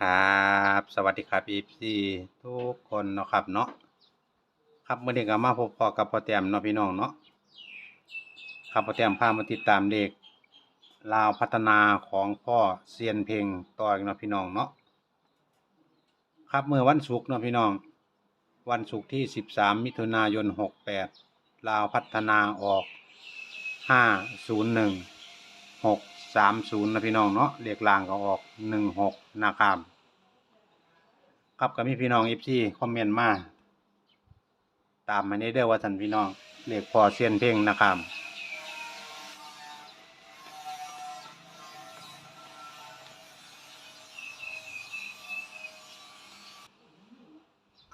ครับ สวัสดีครับ FC ทุกคนเนาะครับเนาะครับเมื้อนี้ก็มาพบพอกับพ่อแต้มเนาะพี่น้องเนาะครับพ่อแต้มพามาติดตามเลขลาวพัฒนาของพ่อเซียนเพลงต่ออีกเนาะพี่น้องเนาะครับเมื่อวันศุกร์เนาะพี่น้อง วันศุกร์ที่ 13 มิถุนายน 68ลาวพัฒนาออก 501หก สามศูนย์นะพี่น้องเนาะเลขล่างก็ออกหนึ่งหกนะครับครับกับมีพี่น้องอีฟซีคอมเมนต์มาตามมาในเด้อว่าท่านพี่น้องเลขพอเซียนเพ่งนะครับ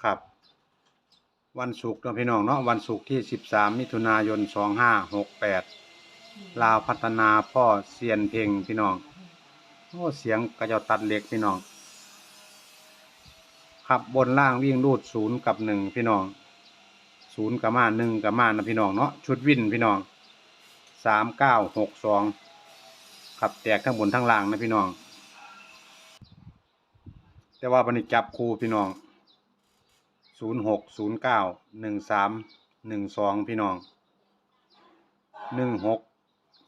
ครับ วันศุกร์นะพี่น้องเนาะวันศุกร์ที่สิบสามมิถุนายนสองห้าหกแปด ลาวพัฒนาพ่อเซียนเพลงพี่น้องโอ้เสียงกระเจ้าตัดเหล็กพี่น้องขับบนล่างวิ่งรูดศูนย์กับหนึ่งพี่น้องศูนย์กับมาหนึ่งกับมานะพี่น้องเนาะชุดวินพี่น้องสามเก้าหกสองขับแตกทั้งบนทั้งล่างนะพี่น้อง แต่ว่าบันนี้จับคูพี่น้องศูนย์หกศูนย์เก้าหนึ่งสามหนึ่งสองพี่น้องหนึ่งหก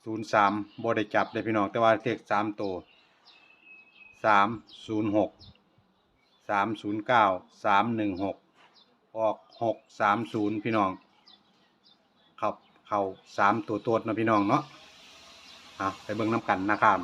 ศูนย์สามบได้จับเลยพี่น้องแต่ว่าเลขสามตัวสามศูนย์หกสามศูนย์เก้าสามหนึ่งหกออกหกสามศูนย์พี่น้องครับเข้าสามตัวตัวนะพี่น้องเนาะอะไปเบิ่งน้ำกันนะครับ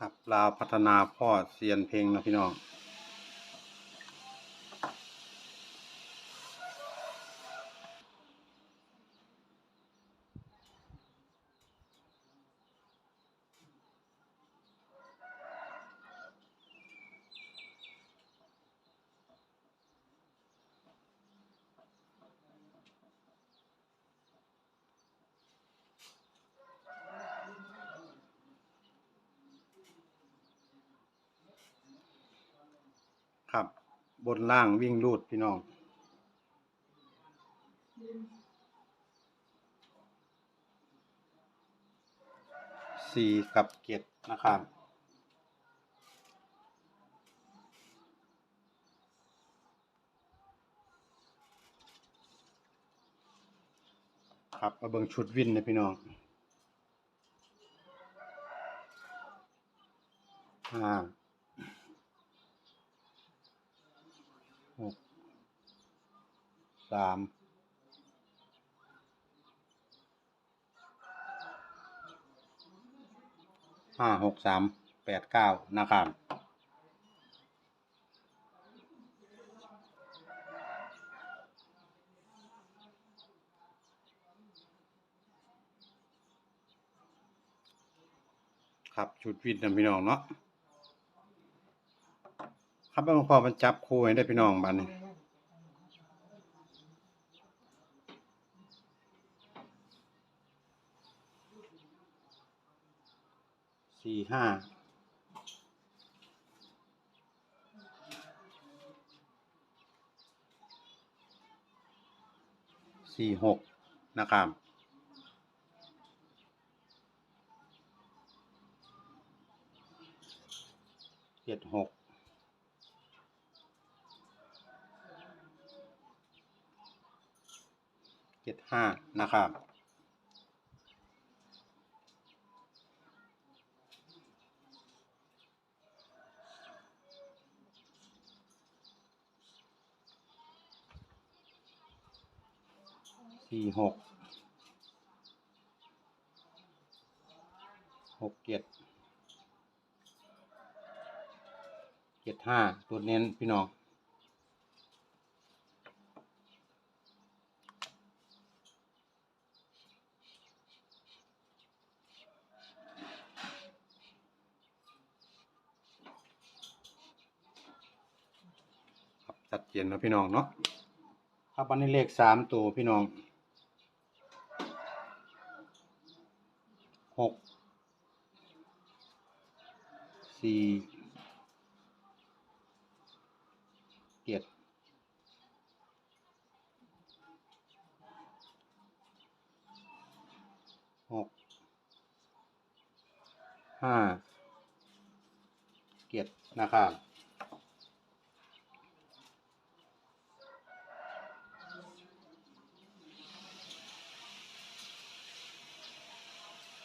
ครับลาวพัฒนาพ่อเซียนเพลงนะพี่น้อง ครับ บนล่างวิ่งรูดพี่น้องสี่กับเจ็ดนะครับครับมาเบิ่งชุดวินนะพี่น้องห้าหก สามห้าหกสามแปดเก้านะครับครับชุดวินนะพี่น้องเนาะครับหลวงพอมันจับคู่ให้ได้พี่น้องบัดนี้ สี่ห้าสี่หกนะครับเจ็ดหกเจ็ดห้านะครับ สี่หกหกเจ็ดเจ็ดห้าตัวเน้นพี่น้องครับชัดเจนแล้วพี่น้องเนาะครับอันนี้เลขสามตัวพี่น้องหก สี่เจ็ดหกห้าเจ็ดนะครับ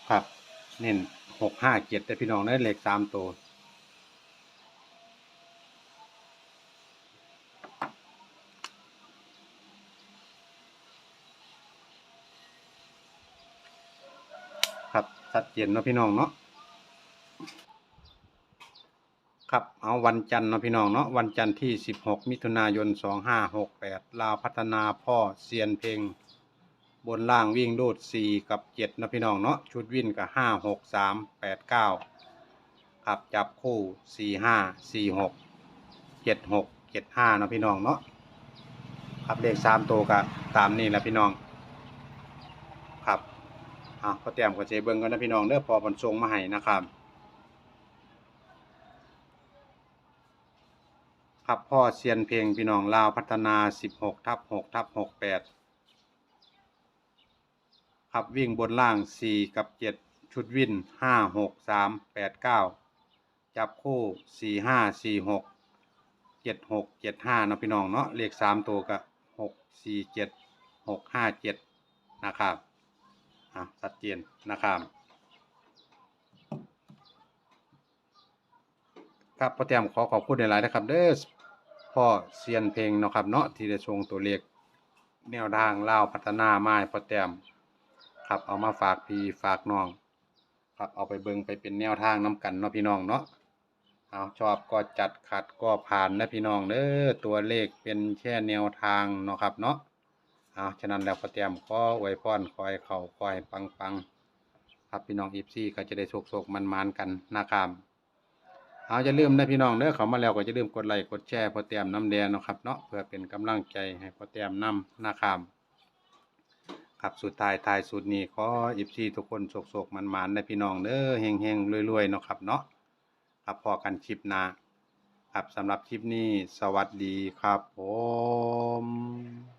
ครับ เน้นหกห้าเจ็ดแต่พี่น้องได้เลขสามตัว ชัดเจนเนาะพี่น้องเนาะครับเอาวันจันทร์เนาะพี่น้องเนาะวันจันทร์ที่สิบหกมิถุนายนสองห้าหกแปดลาวพัฒนาพ่อเซียนเพลง บนล่างวิ่งรูดสี่กับเจ็ดนะพี่น้องเนาะชุดวิ่งกับห้าหกสามแปดเก้าครับจับคู่สี่ห้าสี่หกเจ็ดหกเจ็ดห้านะพี่น้องเนาะครับเลขสามตัวกับตามนี่แหละพี่น้อง อะพอเตรียมกับเจเบิ้งกันนะพี่น้องเด้อพอบรรทรงมาให้นะครับครับพ่อเซียนเพลงพี่น้องลาวพัฒนาสิบหกทับหกทับหกแปดครับวิ่งบนล่างสี่กับเจ็ดชุดวิ่นห้าหกสามแปดเก้าจับคู่สี่ห้าสี่หกเจ็ดหกเจ็ดห้านาะพี่น้องเนาะเลขสามตัวกับหกสี่เจ็ดหกห้าเจ็ดนะครับ อะชัดเจนนะครับครับพ่อแต้มขอขอบคุณหลายๆนะครับ เด้อพ่อเซียนเพลงเนาะครับเนาะที่ได้ชงตัวเลขแนวทางเล่าวพัฒนาไม้พ่อแต้มครับเอามาฝากพี่ฝากน้อง ครับเอาไปเบิงไปเป็นแนวทางน้กันเนาะพี่น้องเนาะเอาชอบก็จัดขัดก็ผ่านนะพี่น้องเด้อตัวเลขเป็นแค่แนวทางเนาะครับเนาะ เอาฉะนั้นแล้วก็เตรียมขอไว้พรคอยเข่าคอยปังปังๆครับพี่น้องอีซี่ก็จะได้โชคโชคมันมันๆกันนะครับเอาจะลืมนะพี่น้องเด้อเขามาแล้วก็จะลืมกดไลค์กดแชร์พอเตรียมน้ำแดงนะครับเนาะเพื่อเป็นกำลังใจให้พอเตรียมน้ำนะครับครับสุดท้ายท้ายสุดนี้ขออิบซี่ทุกคนโศกโศกมันมันๆนะพี่น้องเด้อเฮงเฮงรวยๆเนาะครับเนาะครับพอกันคลิปหน้าครับสำหรับคลิปนี้สวัสดีครับผม